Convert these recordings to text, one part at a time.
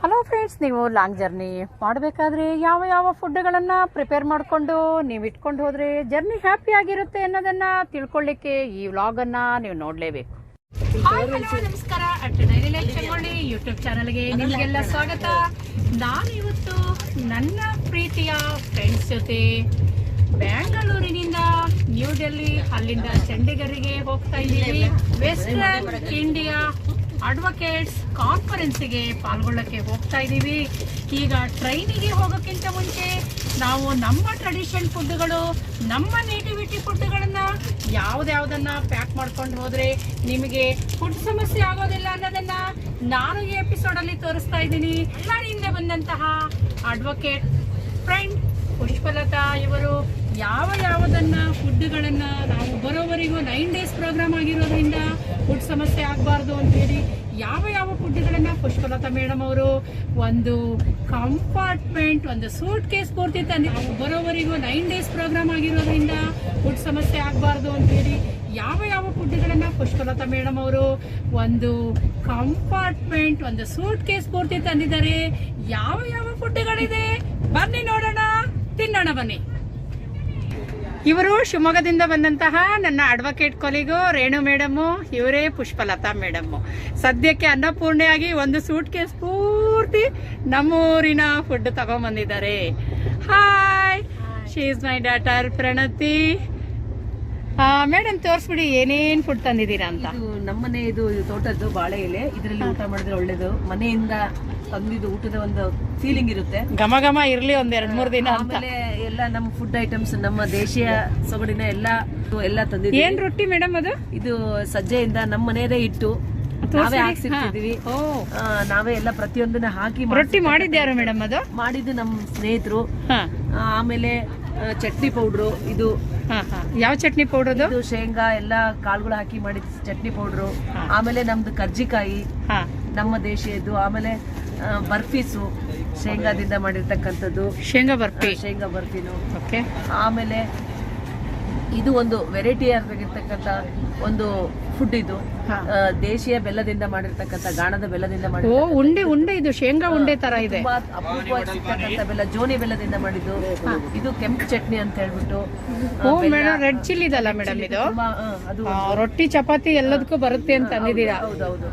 Hello friends ನೀವು long journey ಮಾಡಬೇಕಾದ್ರೆ ಯಾವ ಯಾವ ಫುಡ್ಗಳನ್ನು ಪ್ರಿಪೇರ್ ಮಾಡಿಕೊಂಡು ನೀವು ಇಟ್ಕೊಂಡು ಹೋದರೆ ಜರ್ನಿ ಹ್ಯಾಪಿ ಆಗಿರುತ್ತೆ ಅನ್ನೋದನ್ನು ತಿಳ್ಕೊಳ್ಳಿಕ್ಕೆ ಈ ವ್ಲಾಗನ್ನು ನೀವು ನೋಡಲೇಬೇಕು. ನಮಸ್ಕಾರ. ಯೂಟ್ಯೂಬ್ ಚಾನಲ್ಗೆ ನಿಮಗೆಲ್ಲ ಸ್ವಾಗತ. ನಾನು ಇವತ್ತು ನನ್ನ ಪ್ರೀತಿಯ ಫ್ರೆಂಡ್ಸ್ ಜೊತೆ ಬ್ಯಾಂಗಳೂರಿನಿಂದ ನ್ಯೂ ಡೆಲ್ಲಿ ಅಲ್ಲಿಂದ ಚಂಡೀಗಢಗೆ ಹೋಗ್ತಾ ಇದ್ದೀವಿ. ವೆಸ್ಟರ್ನ್ ಇಂಡಿಯಾ ಅಡ್ವೊಕೇಟ್ಸ್ ಕಾನ್ಫರೆನ್ಸಿಗೆ ಪಾಲ್ಗೊಳ್ಳೋಕ್ಕೆ ಹೋಗ್ತಾ ಇದ್ದೀವಿ. ಈಗ ಟ್ರೈನಿಗೆ ಹೋಗೋಕ್ಕಿಂತ ಮುಂಚೆ ನಾವು ನಮ್ಮ ಟ್ರೆಡಿಷನ್ ಫುಡ್ಗಳು ನಮ್ಮ ನೇಟಿವಿಟಿ ಫುಡ್ಗಳನ್ನು ಯಾವುದ್ಯಾವುದನ್ನು ಪ್ಯಾಕ್ ಮಾಡ್ಕೊಂಡು ಹೋದರೆ ನಿಮಗೆ ಫುಡ್ ಸಮಸ್ಯೆ ಆಗೋದಿಲ್ಲ ಅನ್ನೋದನ್ನು ನಾನು ಈ ಎಪಿಸೋಡಲ್ಲಿ ತೋರಿಸ್ತಾ ಇದ್ದೀನಿ. ಹಿಂದೆ ಬಂದಂತಹ ಅಡ್ವೊಕೇಟ್ ಫ್ರೆಂಡ್ ಪುಷ್ಪಲತಾ ಇವರು. ಯಾವ ಯಾವುದನ್ನ ಫುಡ್ಗಳನ್ನ ನಾವು ಬರೋವರೆಗೂ ನೈನ್ ಡೇಸ್ ಪ್ರೋಗ್ರಾಮ್ ಆಗಿರೋದ್ರಿಂದ ಫುಡ್ ಸಮಸ್ಯೆ ಆಗಬಾರ್ದು ಅಂತ ಹೇಳಿ ಯಾವ ಯಾವ ಫುಡ್ಗಳನ್ನ ಪುಷ್ಪಲತಾ ಮೇಡಮ್ ಅವರು ಒಂದು ಕಂಪಾರ್ಟ್ಮೆಂಟ್ ಒಂದು ಸೂಟ್ ಕೇಸ್ ಪೂರ್ತಿ ತಂದು ನಾವು ಬರೋವರೆಗೂ ನೈನ್ ಡೇಸ್ ಪ್ರೋಗ್ರಾಮ್ ಆಗಿರೋದ್ರಿಂದ ಫುಡ್ ಸಮಸ್ಯೆ ಆಗಬಾರ್ದು ಅಂತ ಹೇಳಿ ಯಾವ ಯಾವ ಫುಡ್ಗಳನ್ನ ಪುಷ್ಪಲತಾ ಮೇಡಮ್ ಅವರು ಒಂದು ಕಂಪಾರ್ಟ್ಮೆಂಟ್ ಒಂದು ಸೂಟ್ ಕೇಸ್ ಪೂರ್ತಿ ತಂದಿದ್ದಾರೆ. ಯಾವ ಯಾವ ಫುಡ್ಗಳಿದೆ? ಬನ್ನಿ ನೋಡೋಣ. ತಿನ್ನೋಣ ಬನ್ನಿ. ಇವರು ಶಿವಮೊಗ್ಗದಿಂದ ಬಂದಂತಹ ನನ್ನ ಅಡ್ವೊಕೇಟ್ ಕೊಲಿಗು ರೇಣು ಮೇಡಮ್ಮು ಇವರೇ ಪುಷ್ಪಲತಾ ಮೇಡಮ್ಮು ಸದ್ಯಕ್ಕೆ ಅನ್ನಪೂರ್ಣೆಯಾಗಿ ಒಂದು ಸೂಟ್ ಕೇಸ್ ಪೂರ್ತಿ ನಮ್ಮೂರಿನ food ತಗೊಂಬಂದಿದ್ದಾರೆ. Hi she is my daughter Pranati. Madam ತೋರಿಸ್ಬಿಡಿ ಏನೇನ್ ಫುಡ್ ತಂದಿದ್ದೀರಾ ಅಂತ. ಇದು ನಮ್ಮನೆ ಇದು ತೋಟದ್ದು ಬಾಳೆ ಎಲೆ. ಇದರಲ್ಲಿ ಊಟ ಮಾಡಿದ್ರೆ ಒಳ್ಳೇದು. ಮನೆಯಿಂದ ತಂದಿದ್ದು ಊಟದ ಒಂದು ಫೀಲಿಂಗ್ ಇರುತ್ತೆ. ಘಮ ಘಮ ಇರ್ಲಿ ಒಂದ್ ಎರಡ್ ಮೂರ್ ದಿನ ಆಮೇಲೆ ಎಲ್ಲ ನಮ್ಮ ಫುಡ್ ಐಟಮ್ಸ್ ನಮ್ಮ ದೇಶೀಯ ಸೊಗಡಿನ ಎಲ್ಲ ಎಲ್ಲ ತಂದಿದ್ದೀವಿ. ಏನ್ ರೊಟ್ಟಿ ಮೇಡಮ್ ಅದು? ಇದು ಸಜ್ಜೆಯಿಂದ ನಮ್ಮ ಮನೆಯದೇ ಇಟ್ಟು ನಾವೇ ಹಾಕ್ಸಿರ್ತಿದೀವಿ ನಾವೇ ಎಲ್ಲ ಪ್ರತಿಯೊಂದನ್ನ ಹಾಕಿ ರೊಟ್ಟಿ ಮಾಡಿದ್ಯಾರು ಮೇಡಮ್ ಅದು? ಮಾಡಿದ್ದು ನಮ್ಮ ಸ್ನೇಹಿತರು. ಆಮೇಲೆ ಚಟ್ನಿ ಪೌಡ್ರು ಇದು ಯಾವ ಚಟ್ನಿ ಪೌಡರ್ ಇದು ಶೇಂಗಾ ಎಲ್ಲ ಕಾಳುಗಳು ಹಾಕಿ ಮಾಡಿದ ಚಟ್ನಿ ಪೌಡ್ರು. ಆಮೇಲೆ ನಮ್ದು ಕರ್ಜಿಕಾಯಿ ನಮ್ಮ ದೇಶಿಯದ್ದು. ಆಮೇಲೆ ಬರ್ಫೀಸು ಶೇಂಗಾದಿಂದ ಮಾಡಿರ್ತಕ್ಕಂಥದ್ದು. ಶೇಂಗಾ ಬರ್ಫಿ. ಶೇಂಗಾ ಬರ್ಫಿನು. ಓಕೆ ಆಮೇಲೆ ಇದು ಒಂದು ವೆರೈಟಿ ಆಗಿರ್ತಕ್ಕಂಥ ಒಂದು ಫುಡ್ ಇದು. ದೇಶೀಯ ಬೆಲ್ಲದಿಂದ ಮಾಡಿರ್ತಕ್ಕಂಥ ಗಾಣದ ಬೆಲ್ಲದಿಂದ ಮಾಡಿ ಓ ಉಂಡೆ ಉಂಡೆ ಇದು ಶೇಂಗಾ ಉಂಡೆ ತರ ಇದೆ ತುಂಬಾ ಅಪರೂಪವಾಗಿ ಸಿಗ್ತಕ್ಕಂಥ ಬೆಲ್ಲ ಜೋನಿ ಬೆಲ್ಲದಿಂದ ಮಾಡಿದ್ದು. ಇದು ಕೆಂಪು ಚಟ್ನಿ ಅಂತ ಹೇಳ್ಬಿಟ್ಟು ಓ ಮೇಡಮ್ ರೆಡ್ ಚಿಲ್ಲಿ ಇದಲ್ಲ ಮೇಡಮ್ ಇದು? ತುಂಬಾ ಆ, ಅದು ರೊಟ್ಟಿ ಚಪಾತಿ ಎಲ್ಲದಕ್ಕೂ ಬರುತ್ತೆ ಅಂತ ಅಂದಿದ್ದೀರಾ? ಹೌದೌದು.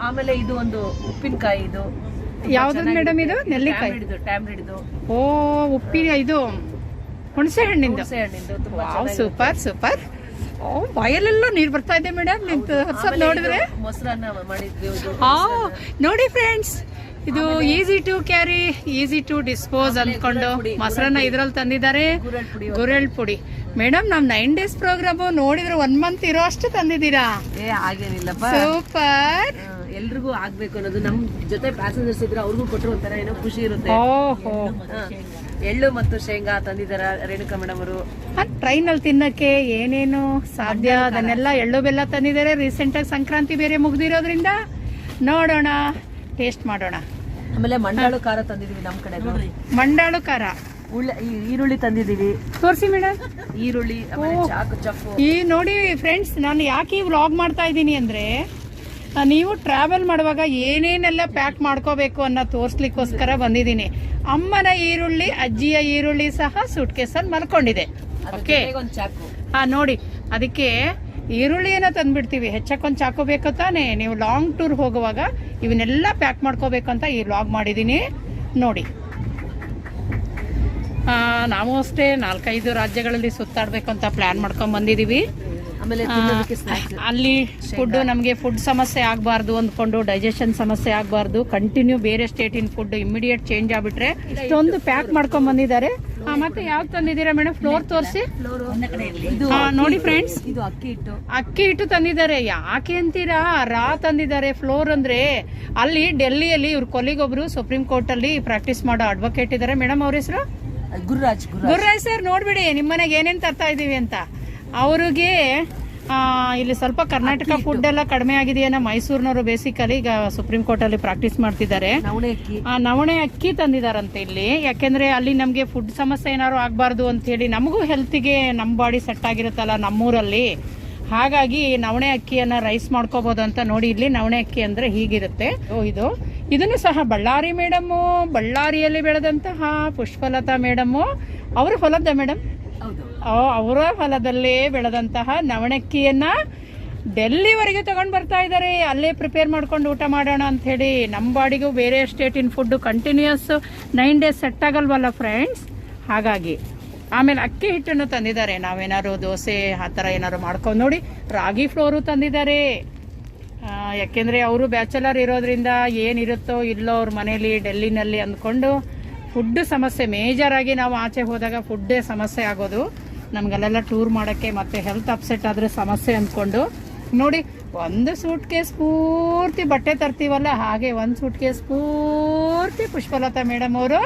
ಆಮೇಲೆ ಇದು ಒಂದು ಉಪ್ಪಿನಕಾಯಿ ಇದು. ಯಾವ್ದು ಮೇಡಮ್ ಇದು? ನೆಲ್ಲಿಕಾಯಿ. ಟ್ಯಾಮ್ ಹಿಡಿದು ಓ ಉಪ್ಪಿನ ಇದು ಹುಣಸೆ ಹಣ್ಣಿಂದು. ತುಂಬಾ ಸೂಪರ್ ಸೂಪರ್. ಬಾಯಲ್ಲೆಲ್ಲ ನೀರು ಬರ್ತಾ ಇದೆ ಮೇಡಮ್ ನಿಂತು ಹರ್ಸೋದ್ ನೋಡಿದ್ರೆ? ಇದು ನೋಡಿ ಫ್ರೆಂಡ್ಸ್ ಇದು easy to carry easy to dispose ಅಂದ್ಕೊಂಡು ಮೊಸರನ್ನ ಇದ್ರಲ್ಲಿ ತಂದಿದ್ದಾರೆ. ಗುರೆಳ್ ಪುಡಿ ಮೇಡಮ್ ನಮ್ ನೈನ್ ಡೇಸ್ ಪ್ರೋಗ್ರಾಮ್ ನೋಡಿದ್ರೆ ಒನ್ ಮಂತ್ ಇರೋ ಅಷ್ಟು ತಂದಿದ್ದೀರಾ? ಸೂಪರ್. ಎಲ್ರಿಗೂ ಆಗ್ಬೇಕು ಅನ್ನೋದು. ನಮ್ ಜೊತೆ ಪ್ಯಾಸೆಂಜರ್ಸ್ ಇದ್ರೆ ಅವ್ರಿಗೂ ಕೊಟ್ಟರು ಒಂಥರ ಏನೋ ಖುಷಿ ಇರುತ್ತೆ. ಎಳ್ಳು ಮತ್ತು ಶೇಂಗಾ ತಂದಿದ್ದಾರೆ ರೇಣುಕಾ ಮೇಡಮ್ ಅವರು. ಟ್ರೈನ್ ಅಲ್ಲಿ ತಿನ್ನಕ್ಕೆ ಏನೇನು ಸಾಧ್ಯ? ಅದನ್ನೆಲ್ಲ ಎಳ್ಳು ಬೆಲ್ಲ ತಂದಿದ್ದಾರೆ ರೀಸೆಂಟ್ ಆಗಿ ಸಂಕ್ರಾಂತಿ ಬೇರೆ ಮುಗ್ದಿರೋದ್ರಿಂದ ನೋಡೋಣ ಟೇಸ್ಟ್ ಮಾಡೋಣ. ಆಮೇಲೆ ಮಂಡಾಳು ಖಾರ ತಂದಿದೀವಿ ನಮ್ ಕಡೆ ಮಂಡಾಳು ಖಾರ. ಉಳ್ಳ ಈ- ಈರುಳ್ಳಿ ತಂದಿದೀವಿ. ತೋರಿಸಿ ಮೇಡಮ್ ಈರುಳ್ಳಿ ಆಮೇಲೆ ಚಾಕು ಚಪ್ಪು. ಈ ನೋಡಿ ಫ್ರೆಂಡ್ಸ್ ನಾನು ಯಾಕೆ ಈ ವ್ಲಾಗ್ ಮಾಡ್ತಾ ಇದ್ದೀನಿ ಅಂದ್ರೆ ನೀವು ಟ್ರಾವೆಲ್ ಮಾಡುವಾಗ ಏನೇನೆಲ್ಲ ಪ್ಯಾಕ್ ಮಾಡ್ಕೋಬೇಕು ಅನ್ನೋ ತೋರಿಸ್ಲಿಕ್ಕೋಸ್ಕರ ಬಂದಿದ್ದೀನಿ. ಅಮ್ಮನ ಈರುಳ್ಳಿ ಅಜ್ಜಿಯ ಈರುಳ್ಳಿ ಸಹ ಸೂಟ್ ಕೇಸಲ್ಲಿ ಮಲ್ಕೊಂಡಿದೆ. ಓಕೆ ಹಾ ನೋಡಿ. ಅದಕ್ಕೆ ಈರುಳ್ಳಿಯನ್ನ ತಂದ್ಬಿಡ್ತೀವಿ. ಹೆಚ್ಚಕ್ಕೊಂದು ಚಾಕು ಬೇಕು ತಾನೇ. ನೀವು ಲಾಂಗ್ ಟೂರ್ ಹೋಗುವಾಗ ಇವನ್ನೆಲ್ಲ ಪ್ಯಾಕ್ ಮಾಡ್ಕೋಬೇಕಂತ ಈ ಲಾಗ್ ಮಾಡಿದ್ದೀನಿ. ನೋಡಿ. ನಾವು ಅಷ್ಟೇ ನಾಲ್ಕೈದು ರಾಜ್ಯಗಳಲ್ಲಿ ಸುತ್ತಾಡಬೇಕು ಅಂತ ಪ್ಲಾನ್ ಮಾಡ್ಕೊಂಡ್ ಬಂದಿದೀವಿ. ಆಮೇಲೆ ತಿನ್ನೋದಕ್ಕೆ ಸ್ನಾಕ್ಸ್ ಅಲ್ಲಿ ಫುಡ್ ನಮಗೆ ಫುಡ್ ಸಮಸ್ಯೆ ಆಗಬಾರ್ದು ಅಂದ್ಕೊಂಡು ಡೈಜೆಷನ್ ಸಮಸ್ಯೆ ಆಗಬಾರ್ದು ಕಂಟಿನ್ಯೂ ಬೇರೆ ಸ್ಟೇಟಿನ ಫುಡ್ ಇಮಿಡಿಯೇಟ್ ಚೇಂಜ್ ಆಗ್ಬಿಟ್ರೆ ಇಷ್ಟೊಂದು ಪ್ಯಾಕ್ ಮಾಡ್ಕೊಂಡ್ ಬಂದಿದ್ದಾರೆ. ಆ, ಮತ್ತೆ ಯಾವ್ದು ತಂದಿದ್ದೀರಾ ಮೇಡಮ್ ಫ್ಲೋರ್ ತೋರಿಸಿ. ಇದು ನೋಡಿ ಫ್ರೆಂಡ್ಸ್ ಇದು ಅಕ್ಕಿ ಹಿಟ್ಟು ಅಕ್ಕಿ ಹಿಟ್ಟು ತಂದಿದ್ದಾರೆ. ಯಾಕೆ ಅಂತೀರಾ? ರಾ ತಂದಿದ್ದಾರೆ. ಫ್ಲೋರ್ ಅಂದ್ರೆ ಅಲ್ಲಿ ಡೆಲ್ಲಿಯಲ್ಲಿ ಇವ್ರ ಕೊಲಿಗೊಬ್ರು ಸುಪ್ರೀಂ ಕೋರ್ಟ್ ಅಲ್ಲಿ ಪ್ರಾಕ್ಟೀಸ್ ಮಾಡೋ ಅಡ್ವೊಕೇಟ್ ಇದ್ದಾರೆ ಮೇಡಮ್ ಅವ್ರ ಹೆಸರು? ಗುರುರಾಜ್ ಗುರುರಾಜ್. ಗುರುರಾಜ್ ಸರ್ ನೋಡ್ಬಿಡಿ. ನಿಮ್ಮನೆಗೆ ಏನೇನ್ ತರ್ತಾ ಇದೀವಿ ಅಂತ. ಅವ್ರಿಗೆ ಇಲ್ಲಿ ಸ್ವಲ್ಪ ಕರ್ನಾಟಕ ಫುಡ್ ಎಲ್ಲ ಕಡಿಮೆ ಆಗಿದೆಯನ್ನ ಮೈಸೂರಿನವರು ಬೇಸಿಕಲಿ ಈಗ ಸುಪ್ರೀಂ ಕೋರ್ಟ್ ಅಲ್ಲಿ ಪ್ರಾಕ್ಟೀಸ್ ಮಾಡ್ತಿದ್ದಾರೆ. ನವಣೆ ಅಕ್ಕಿ. ಆ ನವಣೆ ಅಕ್ಕಿ ತಂದಿದಾರಂತೆ ಇಲ್ಲಿ. ಯಾಕೆಂದ್ರೆ ಅಲ್ಲಿ ನಮ್ಗೆ ಫುಡ್ ಸಮಸ್ಯೆ ಏನಾದ್ರು ಆಗ್ಬಾರ್ದು ಅಂತ ಹೇಳಿ ನಮಗೂ ಹೆಲ್ತಿಗೆ ನಮ್ಮ ಬಾಡಿ ಸೆಟ್ ಆಗಿರುತ್ತಲ್ಲ ನಮ್ಮೂರಲ್ಲಿ. ಹಾಗಾಗಿ ನವಣೆ ಅಕ್ಕಿಯನ್ನ ರೈಸ್ ಮಾಡ್ಕೋಬಹುದು ಅಂತ ನೋಡಿ ಇಲ್ಲಿ ನವಣೆ ಅಕ್ಕಿ ಅಂದ್ರೆ ಹೀಗಿರುತ್ತೆ. ಇದು. ಇದನ್ನು ಸಹ ಬಳ್ಳಾರಿ ಮೇಡಮ್ ಬಳ್ಳಾರಿಯಲ್ಲಿ ಬೆಳೆದಂತಹ ಪುಷ್ಪಲತಾ ಮೇಡಮ್ಮು ಅವರು ಹೊಲದ ಮೇಡಮ್ ಅವರ ಹೊಲದಲ್ಲೇ ಬೆಳೆದಂತಹ ನವಣಕ್ಕಿಯನ್ನ ಡೆಲ್ಲಿವರೆಗೆ ತಗೊಂಡು ಬರ್ತಾ ಇದ್ದಾರೆ. ಅಲ್ಲೇ ಪ್ರಿಪೇರ್ ಮಾಡ್ಕೊಂಡು ಊಟ ಮಾಡೋಣ ಅಂತ ಹೇಳಿ ನಮ್ಮ ಬಾಡಿಗೂ ಬೇರೆ ಸ್ಟೇಟಿನ food continues nine days set ಆಗಲ್ವಲ್ಲ friends? ಹಾಗಾಗಿ ಆಮೇಲೆ ಅಕ್ಕಿ ಹಿಟ್ಟನ್ನು ತಂದಿದ್ದಾರೆ. ನಾವೇನಾದ್ರು ದೋಸೆ ಆ ಥರ ಏನಾದ್ರು ಮಾಡ್ಕೊಂಡು ನೋಡಿ ರಾಗಿ ಫ್ಲೋರು ತಂದಿದ್ದಾರೆ. ಯಾಕೆಂದರೆ ಅವರು ಬ್ಯಾಚುಲರ್ ಇರೋದ್ರಿಂದ ಏನಿರುತ್ತೋ ಇಲ್ಲೋ ಅವ್ರ ಮನೇಲಿ ಡೆಲ್ಲಿನಲ್ಲಿ ಅಂದ್ಕೊಂಡು ಫುಡ್ ಸಮಸ್ಯೆ ಮೇಜರ್ ಆಗಿ ನಾವು ಆಚೆ ಹೋದಾಗ ಫುಡ್ಡೇ ಸಮಸ್ಯೆ ಆಗೋದು. ನಮ್ಗಲ್ಲೆಲ್ಲ ಟೂರ್ ಮಾಡೋಕ್ಕೆ ಮತ್ತೆ ಹೆಲ್ತ್ ಅಪ್ಸೆಟ್ ಆದರೆ ಸಮಸ್ಯೆ ಅಂದ್ಕೊಂಡು ನೋಡಿ ಒಂದು ಸೂಟ್ ಕೇಸ್ ಪೂರ್ತಿ ಬಟ್ಟೆ ತರ್ತೀವಲ್ಲ ಹಾಗೆ ಒಂದು ಸೂಟ್ ಕೇಸ್ ಪೂರ್ತಿ ಪುಷ್ಪಲತಾ ಮೇಡಮ್ ಅವರು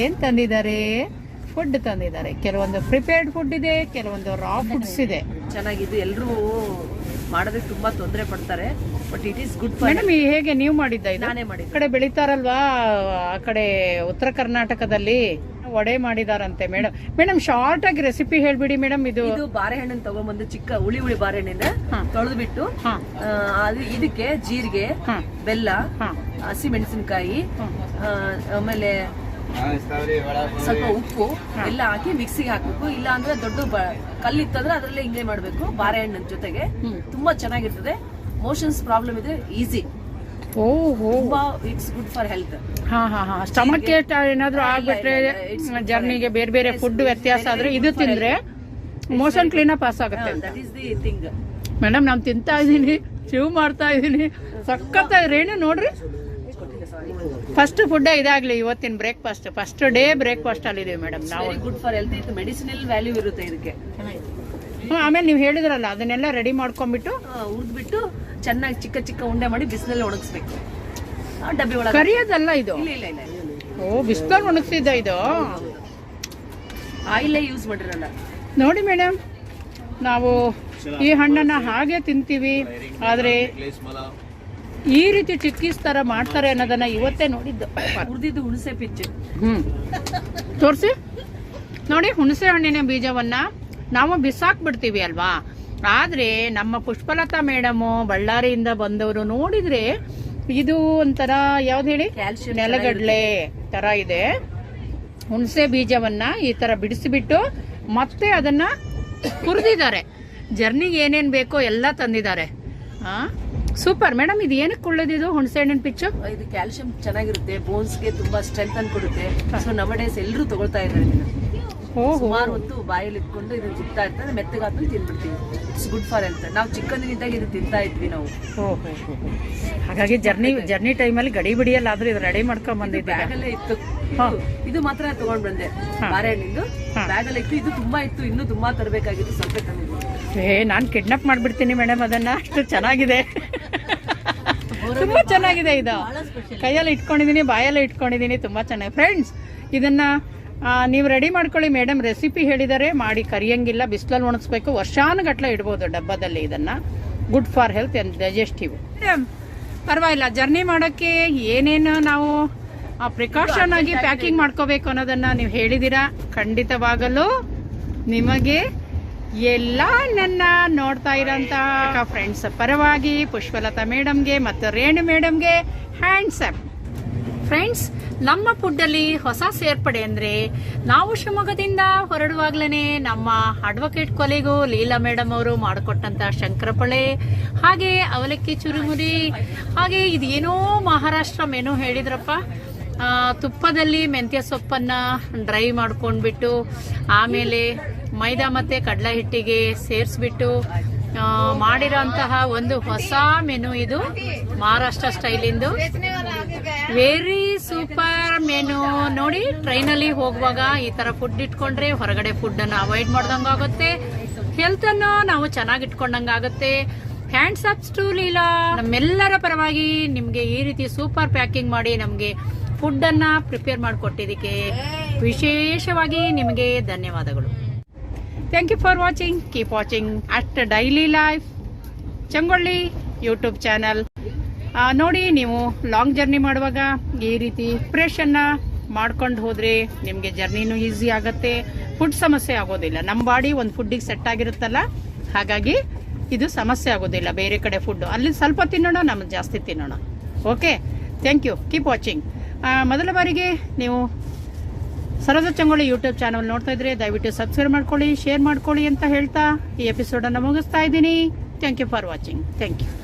ಏನು ತಂದಿದ್ದಾರೆ? ಫುಡ್ ತಂದಿದ್ದಾರೆ. ಕೆಲವೊಂದು ಪ್ರಿಪೇರ್ಡ್ ಫುಡ್ ಇದೆ ಕೆಲವೊಂದು ರಾ ಫುಡ್ಸ್ ಇದೆ. ಚೆನ್ನಾಗಿದೆ. ಎಲ್ಲರೂ ಮಾಡೋದಕ್ಕೆ ತುಂಬಾ ತೊಂದರೆ ಪಡ್ತಾರೆ but it is good madam ಹೇಗೆ ನೀವು ಮಾಡಿದ್ದ ನಾನೇ ಈ ಕಡೆ ಬೆಳೀತಾರಲ್ವಾ ಆ ಕಡೆ ಉತ್ತರ ಕರ್ನಾಟಕದಲ್ಲಿ? ವಡೆ ಮಾಡಿದಾರಂತೆ ಮೇಡಮ್ ಮೇಡಮ್ ಶಾರ್ಟ್ ಆಗಿ ರೆಸಿಪಿ ಹೇಳ್ಬಿಡಿ ಮೇಡಮ್ ಇದು ಇದು ಬಾರೆಹಣ್ಣನ್ನು ತಗೊಂಡ್ಬಂದು ಚಿಕ್ಕ ಹುಳಿ ಹುಳಿ ಬಾರೆಹಣ್ಣಿಂದ. ತೊಳೆದು ಬಿಟ್ಟು ಅದು ಇದಕ್ಕೆ ಜೀರಿಗೆ ಬೆಲ್ಲ ಹಸಿ ಮೆಣಸಿನಕಾಯಿ ಆಮೇಲೆ ಸ್ವಲ್ಪ ಉಪ್ಪು ಎಲ್ಲ ಹಾಕಿ ಮಿಕ್ಸಿಗೆ ಹಾಕ್ಬೇಕು. ಇಲ್ಲ ಅಂದ್ರೆ ದೊಡ್ಡ ಕಲ್ಲಿತ್ತಂದ್ರೆ ಅದರಲ್ಲೇ ಹಿಂಗೆ ಮಾಡ್ಬೇಕು ಬಾರೆಹಣ್ಣಿನ ಜೊತೆಗೆ. ತುಂಬಾ ಚೆನ್ನಾಗಿರ್ತದೆ. ಮೋಷನ್ಸ್ ಪ್ರಾಬ್ಲಮ್ ಇದೆ. ಈಸಿ ತುಂಬಾ ಇಟ್ಸ್ ಗುಡ್ ಫಾರ್ ಹೆಲ್ತ್ ಹಾ ಹಾ ಹಾ. ಸ್ಟಮಕ್ ಏನಾದ್ರು ಆಗ್ಬಿಟ್ರೆ ಜರ್ನಿಗೆ ಬೇರೆ ಬೇರೆ ಫುಡ್ ವ್ಯತ್ಯಾಸ ಆದ್ರೆ ಇದು ತಿಂದ್ರೆ ಮೋಷನ್ ಕ್ಲೀನ್ ಪಾಸ್ ಆಗುತ್ತೆ. That is the thing madam ನಾನು ತಿಂತಾ ಇದ್ದೀನಿ. ಚೀವ್ ಮಾಡ್ತಾ ಇದ್ದೀನಿ. ಸಖತ್ ರೇಣು ನೋಡ್ರಿ. ಫಸ್ಟ್ ಫುಡ್ ಇದಾಗ್ಲಿ ಇವತ್ತಿನ ಬ್ರೇಕ್ಫಾಸ್ಟ್ ಫಸ್ಟ್ ಡೇ ಬ್ರೇಕ್ಫಾಸ್ಟ್ ಅಲ್ಲಿ ಇದೀವಿ ಮೇಡಮ್ ನಾವು. ಗುಡ್ ಫಾರ್ ಹೆಲ್ತ್ ಇದು ಮೆಡಿಸಿನಲ್ ವ್ಯಾಲ್ಯೂ ಇರುತ್ತೆ ಇದಕ್ಕೆ. ಆಮೇಲೆ ನೀವು ಹೇಳಿದ್ರಲ್ಲ ಅದನ್ನೆಲ್ಲ ರೆಡಿ ಮಾಡ್ಕೊಂಡ್ಬಿಟ್ಟು ಹುರಿದ್ಬಿಟ್ಟು ಚೆನ್ನಾಗಿ ಚಿಕ್ಕ ಚಿಕ್ಕ ಉಂಡೆ ಮಾಡಿ ಬಿಸಿಲಲ್ಲಿ ಒಣಗಿಸ್ಬೇಕು. ಡಬ್ಬಿ ಒಳಗೆ. ಕರಿಯೋದಲ್ಲ ಇದು? ಇಲ್ಲ ಇಲ್ಲ ಇಲ್ಲ ಓ ಬಿಸಿಲಲ್ಲಿ ಒಣಗಿಸಿದ್ದ ಇದು? ಆಯಿಲೇ ಯೂಸ್ ಮಾಡಿರಲ್ಲ. ನೋಡಿ ಮೇಡಮ್ ನಾವು ಈ ಹಣ್ಣನ್ನ ಹಾಗೆ ತಿಂತೀವಿ ಆದ್ರೆ ಈ ರೀತಿ ಚಿಕ್ಕೀಸ್ ತರ ಮಾಡ್ತಾರೆ ಅನ್ನೋದನ್ನ ಇವತ್ತೇ ನೋಡಿದ್ದು. ಹುರಿದಿದ್ದು ಹುಣಸೆ ಪಿಚ್ಚು. ಹ್ಮ್. ತೋರಿಸಿ. ನೋಡಿ ಹುಣಸೆ ಹಣ್ಣಿನ ಬೀಜವನ್ನ ನಾವು ಬಿಸಾಕ್ ಬಿಡ್ತೀವಿ ಅಲ್ವಾ? ಆದ್ರೆ ನಮ್ಮ ಪುಷ್ಪಲತಾ ಮೇಡಮು ಬಳ್ಳಾರಿಯಿಂದ ಬಂದವರು ನೋಡಿದ್ರೆ ಇದು ಒಂಥರ ಯಾವ್ದು ಹೇಳಿ? ಕ್ಯಾಲ್ಸಿಯಂ ನೆಲಗಡ್ಲೆ ತರ ಇದೆ. ಹುಣಸೆ ಬೀಜವನ್ನ ಈ ತರ ಬಿಡಿಸಿಬಿಟ್ಟು ಮತ್ತೆ ಅದನ್ನ ಕುರಿದಿದ್ದಾರೆ ಜರ್ನಿಗೆ ಏನೇನ್ ಬೇಕೋ ಎಲ್ಲ ತಂದಿದ್ದಾರೆ. ಸೂಪರ್. ಮೇಡಮ್ ಇದು ಏನಕ್ಕೆ ಒಳ್ಳೇದಿದು ಹುಣಸೆ ಹಣ್ಣಿನ ಪಿಚ್ಚು? ಇದು ಕ್ಯಾಲ್ಸಿಯಂ ಚೆನ್ನಾಗಿರುತ್ತೆ ಬೋನ್ಸ್ಗೆ ತುಂಬಾ ಸ್ಟ್ರೆಂತ್ ಕೊಡುತ್ತೆ. ಸೊ ಡೇಸ್ ಎಲ್ಲರೂ ತಗೊಳ್ತಾ ಇದ್ದಾರೆ ಸುಮಾರು ಹೊತ್ತು ಬಾಯಲ್ಲಿ ಇಟ್ಕೊಂಡು ಇದನ್ನ ಸುತ್ತಾ ಇರ್ತದೆ ಮೆತ್ತಗಾದ್ಮೇಲೆ ತಿನ್ಬಿಡ್ತೀವಿ. ಇಟ್ಸ್ ಗುಡ್ ಫಾರ್ ಹೆಲ್ತ್ ನಾವು ಚಿಕ್ಕಂದಿನಿದ್ದಾಗ ಇದು ತಿಂತಾ ಇದ್ವಿ ನಾವು. ಹಾಗಾಗಿ ಜರ್ನಿ ಜರ್ನಿ ಟೈಮಲ್ಲಿ ಗಡಿ ಬಿಡಿಯಲ್ಲ ಆದ್ರೆ ಇದು ರೆಡಿ ಮಾಡ್ಕೊಂಡ್ ಬಂದಿದ್ದೆ ಬ್ಯಾಗ್ ಅಲ್ಲೇ ಇತ್ತು. ಇದು- ಇದು ಮಾತ್ರ ತಗೊಂಡ್ ಬಂದೆ. ಬಾರೆಹಣ್ಣಿಂದು ಬ್ಯಾಗಲ್ಲಿ ಇತ್ತು. ಇದು ತುಂಬಾ ಇತ್ತು. ಇನ್ನೂ ತುಂಬಾ ತರಬೇಕಾಗಿತ್ತು. ಸ್ವಲ್ಪ ತಂದಿದ್ದು ಏ ನಾನ್ ಕಿಡ್ನಾಪ್ ಮಾಡ್ಬಿಡ್ತೀನಿ ಮೇಡಮ್ ಅದನ್ನ ಅಷ್ಟು ಚೆನ್ನಾಗಿದೆ. ತುಂಬಾ ಚೆನ್ನಾಗಿದೆ ಇದು. ಕೈಯಲ್ಲಿ ಇಟ್ಕೊಂಡಿದೀನಿ ಬಾಯಲ್ಲಿ ಇಟ್ಕೊಂಡಿದೀನಿ. ತುಂಬಾ ಚೆನ್ನಾಗಿ. ಫ್ರೆಂಡ್ಸ್ ಇದನ್ನ ನೀವು ರೆಡಿ ಮಾಡ್ಕೊಳ್ಳಿ ಮೇಡಮ್ ರೆಸಿಪಿ ಹೇಳಿದರೆ ಮಾಡಿ ಕರಿಯಂಗಿಲ್ಲ ಬಿಸಿಲಲ್ಲಿ ಒಣಗಿಸ್ಬೇಕು. ವರ್ಷಾನುಗಟ್ಟಲೆ ಇಡ್ಬೋದು ಡಬ್ಬದಲ್ಲಿ ಇದನ್ನ. Good for health and digestive ಪರವಾಗಿಲ್ಲ. ಜರ್ನಿ ಮಾಡೋಕ್ಕೆ ಏನೇನು ನಾವು ಪ್ರಿಕಾಷನ್ ಆಗಿ ಪ್ಯಾಕಿಂಗ್ ಮಾಡ್ಕೋಬೇಕು ಅನ್ನೋದನ್ನ ನೀವು ಹೇಳಿದ್ದೀರಾ ಖಂಡಿತವಾಗಲೂ ನಿಮಗೆ ಎಲ್ಲ ನನ್ನ ನೋಡ್ತಾ ಇರೋಂತಹ ಫ್ರೆಂಡ್ಸ್ ಪರವಾಗಿ ಪುಷ್ಪಲತಾ ಮೇಡಮ್ಗೆ ಮತ್ತು ರೇಣು ಮೇಡಮ್ಗೆ ಹ್ಯಾಂಡ್ಸಪ್ ಫ್ರೆಂಡ್ಸ್ ನಮ್ಮ ಫುಡ್ಡಲ್ಲಿ ಹೊಸ ಸೇರ್ಪಡೆ ಅಂದ್ರೆ ನಾವು ಶಿವಮೊಗ್ಗದಿಂದ ಹೊರಡುವಾಗ್ಲೇ ನಮ್ಮ ಅಡ್ವೊಕೇಟ್ ಕೊಲೆಗೂ ಲೀಲಾ ಮೇಡಮ್ ಅವರು ಮಾಡಿಕೊಟ್ಟಂತ ಶಂಕರಪೊಳೆ, ಹಾಗೆ ಅವಲಕ್ಕಿ ಚುರುಮುರಿ, ಹಾಗೆ ಇದೇನೋ ಮಹಾರಾಷ್ಟ್ರ ಮೆನು ಹೇಳಿದ್ರಪ್ಪ. ತುಪ್ಪದಲ್ಲಿ ಮೆಂತ್ಯ ಸೊಪ್ಪನ್ನ ಡ್ರೈ ಮಾಡ್ಕೊಂಡ್ಬಿಟ್ಟು, ಆಮೇಲೆ ಮೈದಾ ಮತ್ತೆ ಕಡಲೆ ಹಿಟ್ಟಿಗೆ ಸೇರಿಸ್ಬಿಟ್ಟು ಮಾಡಿರೋಂತಹ ಒಂದು ಹೊಸ ಮೆನು ಇದು ಮಹಾರಾಷ್ಟ್ರ ಸ್ಟೈಲಿಂದು ವೆರಿ ಸೂಪರ್ ಮೆನು ನೋಡಿ ಟ್ರೈನಲ್ಲಿ ಹೋಗುವಾಗ ಈ ತರ ಫುಡ್ ಇಟ್ಕೊಂಡ್ರೆ ಹೊರಗಡೆ ಫುಡ್ ಅನ್ನು ಅವಾಯ್ಡ್ ಮಾಡ್ದಂಗ ಆಗುತ್ತೆ. ಹೆಲ್ತ್ ಅನ್ನು ನಾವು ಚೆನ್ನಾಗಿ ಇಟ್ಕೊಂಡಂಗ ಆಗುತ್ತೆ. ಹ್ಯಾಂಡ್ಸ್ ಅಪ್ಸ್ ಟು ಲೀಲಾ ನಮ್ಮೆಲ್ಲರ ಪರವಾಗಿ ನಿಮ್ಗೆ ಈ ರೀತಿ ಸೂಪರ್ ಪ್ಯಾಕಿಂಗ್ ಮಾಡಿ ನಮ್ಗೆ ಫುಡ್ ಅನ್ನ ಪ್ರಿಪೇರ್ ಮಾಡಿಕೊಟ್ಟಿದ್ದಕ್ಕೆ ವಿಶೇಷವಾಗಿ ನಿಮಗೆ ಧನ್ಯವಾದಗಳು. Thank you for watching keep watching at daily life Changolli YouTube channel ನೋಡಿ, ನೀವು ಲಾಂಗ್ ಜರ್ನಿ ಮಾಡುವಾಗ ಈ ರೀತಿ ಪ್ರಿಪ್ರೇಷನ್ನ ಮಾಡ್ಕೊಂಡು ಹೋದರೆ ನಿಮಗೆ ಜರ್ನಿನೂ ಈಸಿ ಆಗುತ್ತೆ. ಫುಡ್ ಸಮಸ್ಯೆ ಆಗೋದಿಲ್ಲ. ನಮ್ಮ ಬಾಡಿ ಒಂದು ಫುಡ್ಡಿಗೆ ಸೆಟ್ ಆಗಿರುತ್ತಲ್ಲ? ಹಾಗಾಗಿ ಇದು ಸಮಸ್ಯೆ ಆಗೋದಿಲ್ಲ ಬೇರೆ ಕಡೆ ಫುಡ್ಡು ಅಲ್ಲಿ ಸ್ವಲ್ಪ ತಿನ್ನೋಣ, ನಮ್ಗೆ ಜಾಸ್ತಿ ತಿನ್ನೋಣ. Okay thank you keep watching ಮೊದಲ ಬಾರಿಗೆ ನೀವು ಸರೋಜ ಚಂಗೋಳಿ ಯೂಟ್ಯೂಬ್ ಚಾನಲ್ ನೋಡ್ತಾ ಇದ್ರೆ ದಯವಿಟ್ಟು ಸಬ್ಸ್ಕ್ರೈಬ್ ಮಾಡ್ಕೊಳ್ಳಿ ಶೇರ್ ಮಾಡ್ಕೊಳ್ಳಿ ಅಂತ ಹೇಳ್ತಾ ಈ ಎಪಿಸೋಡನ್ನು ಮುಗಿಸ್ತಾ ಇದ್ದೀನಿ. Thank you for watching thank you